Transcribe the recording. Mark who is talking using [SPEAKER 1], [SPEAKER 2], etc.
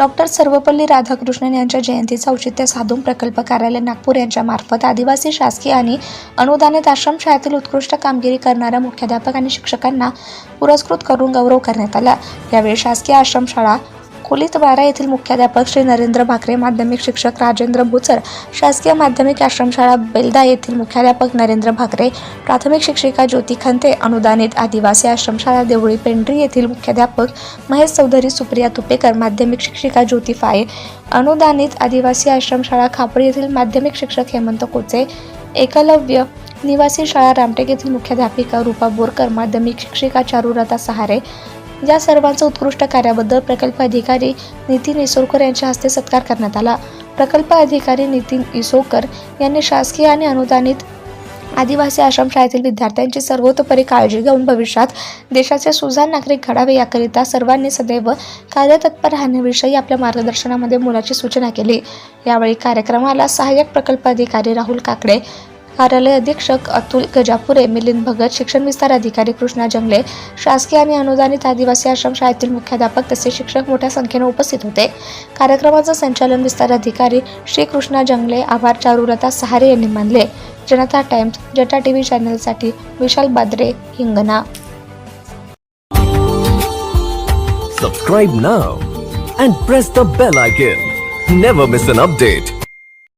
[SPEAKER 1] Doctor Sarvepalli Radhakrishnan यांच्या जयंतीचं औचित्य साधून प्रकल्प कार्यालय नागपूर यांच्या मार्फत आदिवासी शासकीय आणि अनुदानित आश्रमशाळेतील उत्कृष्ट कामगिरी करणाऱ्या मुख्याध्यापक आणि शिक्षकांना पुरस्कृत करून गौरव करण्यात आला. यावेळी शासकीय आश्रमशाळा खोलीत बारा येथील मुख्याध्यापक श्री नरेंद्र भाकरे माध्यमिक शिक्षक राजेंद्र बुचर शासकीय माध्यमिक आश्रमशाळा बेलदा येथील मुख्याध्यापक नरेंद्र भाकरे प्राथमिक शिक्षिका ज्योती खंते अनुदानित आदिवासी आश्रमशाळा देवळी पेंढरी येथील मुख्याध्यापक महेश चौधरी सुप्रिया तुपेकर माध्यमिक शिक्षिका ज्योती फाये अनुदानित आदिवासी आश्रमशाळा खापरी येथील माध्यमिक शिक्षक हेमंत कोचे एकलव्य निवासी शाळा रामटेक येथील मुख्याध्यापिका रूपा बोरकर माध्यमिक शिक्षिका चारुलता सहारे या सर्वांचं उत्कृष्ट कार्याबद्दल प्रकल्प अधिकारी नितीन इसोरकर यांच्या हस्ते सत्कार करण्यात आला. प्रकल्प अधिकारी नितीन इसोकर यांनी शासकीय आणि अनुदानित आदिवासी आश्रमशाळेतील विद्यार्थ्यांची सर्वतोपरी काळजी घेऊन भविष्यात देशाचे सुजाण नागरिक घडावे याकरिता सर्वांनी सदैव कार्यतत्पर राहण्याविषयी आपल्या मार्गदर्शनामध्ये मुलाची सूचना केली. यावेळी कार्यक्रमाला सहाय्यक प्रकल्प अधिकारी राहुल काकडे कार्यालय अधीक्षक अतुल गजापुरे मिलिंद भगत शिक्षण विस्तार अधिकारी कृष्णा जंगले शासकीय आणि अनुदानित आदिवासी आश्रम शाळेतील मुख्याध्यापक तसेच शिक्षक मोठ्या संख्येने उपस्थित होते कार्यक्रमाचं संचालन विस्तार अधिकारी श्री कृष्णा जंगले आभार चारुलता सहारे यांनी मानले जनता टाइम्स जटा TV चॅनलसाठी Vishal Badre Hingna
[SPEAKER 2] Subscribe now and press the bell icon. Never miss an update.